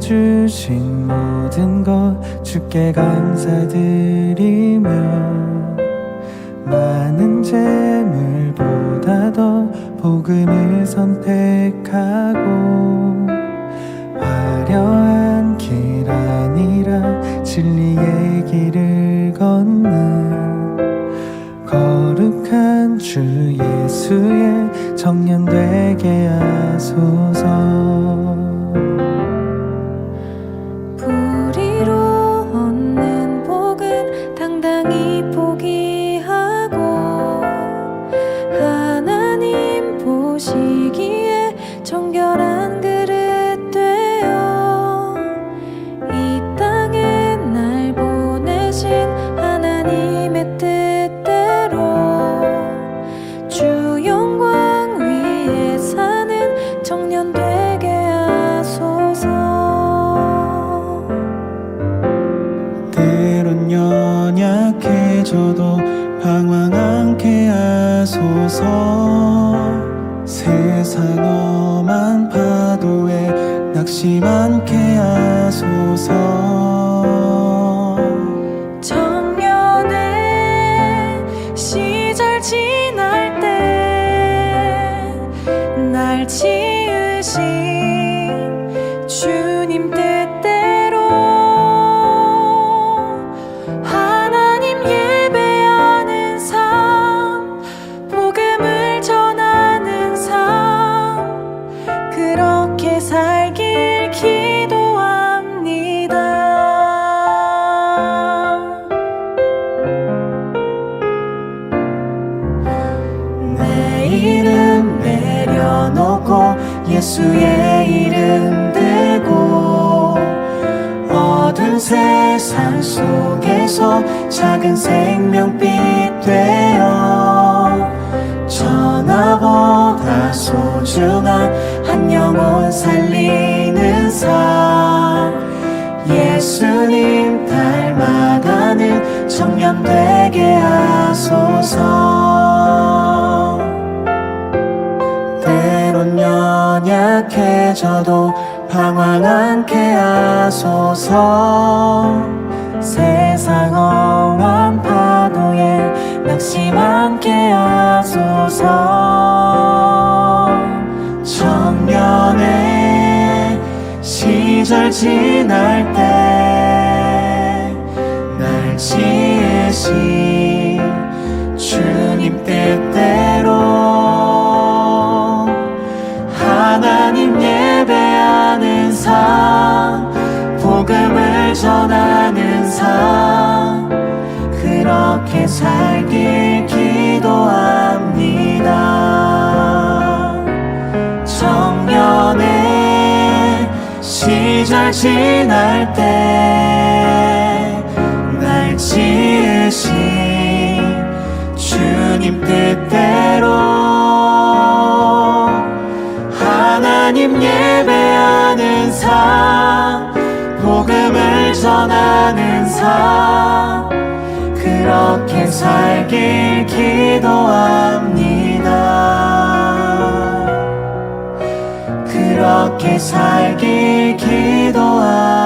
주신 모든 것 주께 감사드리며 많은 재물보다 더 복음을 선택하고 화려한 길 아니라 진리의 길을 걷는 거룩한 주 예수의 청년 되게 하소서 때론 연약해져도 방황 않게 하소서. 세상 험한 파도에 낙심 않게 하소서. 청년의 시절 지날 때 날 지으신 예수의 이름 들고 어두운 세상 속에서 작은 생명빛 되어 전화보다 소중한 한 영혼 살리는 삶. 예수님 닮아가는 청년 되게 하소서 연약해져도 방황 않게 하소서. 세상 험한 파도에 낙심 않게 하소서. 청년의 시절 지날 때날 지으신 주님 뜻대 복음을 전하는 삶 그렇게 살길 기도합니다. 청년의 시절 지날 때 날 지으신 주님 뜻대로 하나님 예배하는 삶 전하는 삶 그렇게 살길 기도합니다. 그렇게 살길 기도합니다.